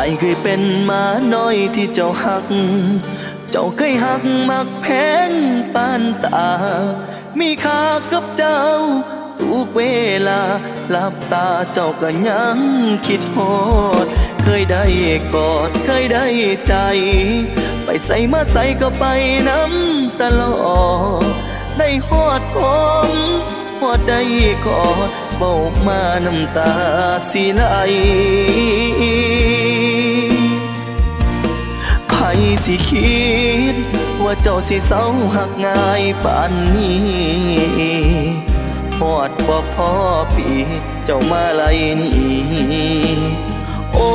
ายเคยเป็นมาน้อยที่เจ้าหัก เจ้าเคยหักมักแพงปานตา มีค่ากับเจ้า ทุกเวลาหลับตาเจ้าก็ยังคิดฮอด เคยได้กอดเคยได้ใจ ไปใส่มาใส่ก็ไปน้ำตลอด ได้ฮอดพร้อมฮอดได้กอดบอกมาน้ำตาสิไหล สิคิด ว่าเจ้าสิเศร้าหักง่ายปานนี้พอดบ่พอปี เจ้ามาไลนี่โอ้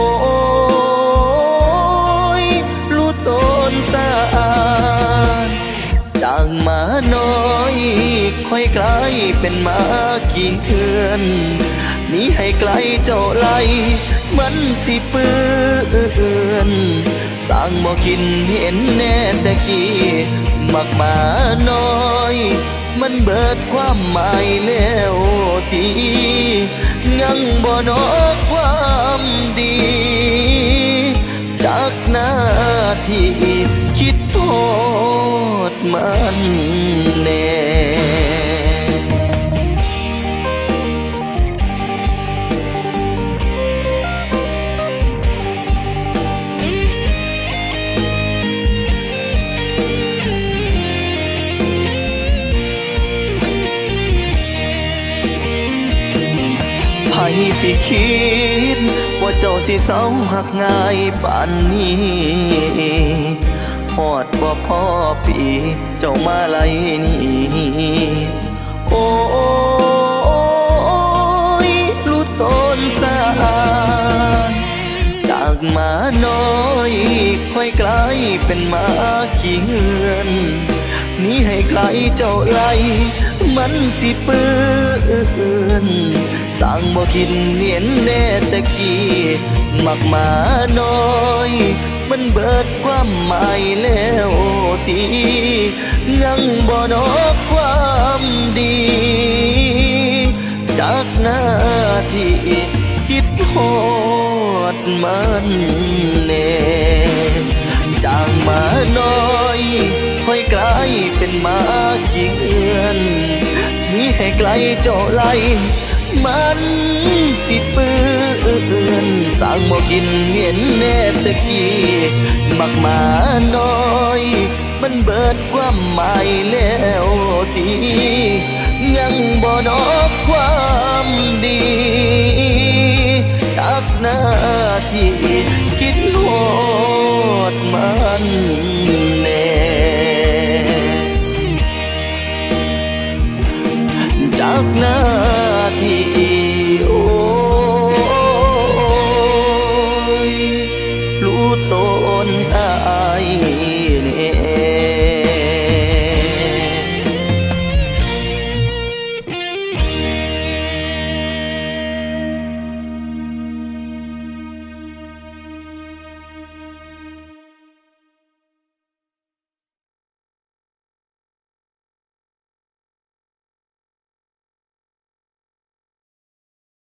ยรู้ตนสาดจากหมาน้อย ค่อยกลายเป็นมากี่เฮือน นีให้ไกลเจ้าไลมันสิเปื้อนสร้างบ่กินเห็นแน่ตะกี้มักมาน้อย มันเบิดความหมายแล้วทียังบ่นอกความดี จากหน้าที่คิดโทษมันแน่ ไผสิคิด ว่าเจ้าสิเศร้าหักง่ายปานนี้หอดบ่พ่อปีเจ้ามาไลนี่โอ้ยรู้ตนสาดจากมาน้อย ค่อยกลายเป็นมาขี้เหือน นี่ให้ไกลเจ้าไลมันสิเปื้อนสร้างบ่คิดเนียนแน่ตะกี้มักมาน้อยมันเบิดความหมายแล้วทียังบ่นอกความดี จากหน้าที่คิดโหดมันแน่จากหมาน้อยค่อย กลายเป็นมาขี้เอือนหนี่ให้ไกลเจ้าไลมันสิเปื้อนสร้างบ่กินเห็นแน่ตะกี้มักมาน้อย มันเบิดความหมายแล้วทียังบ่นอกความดีจากหน้าที่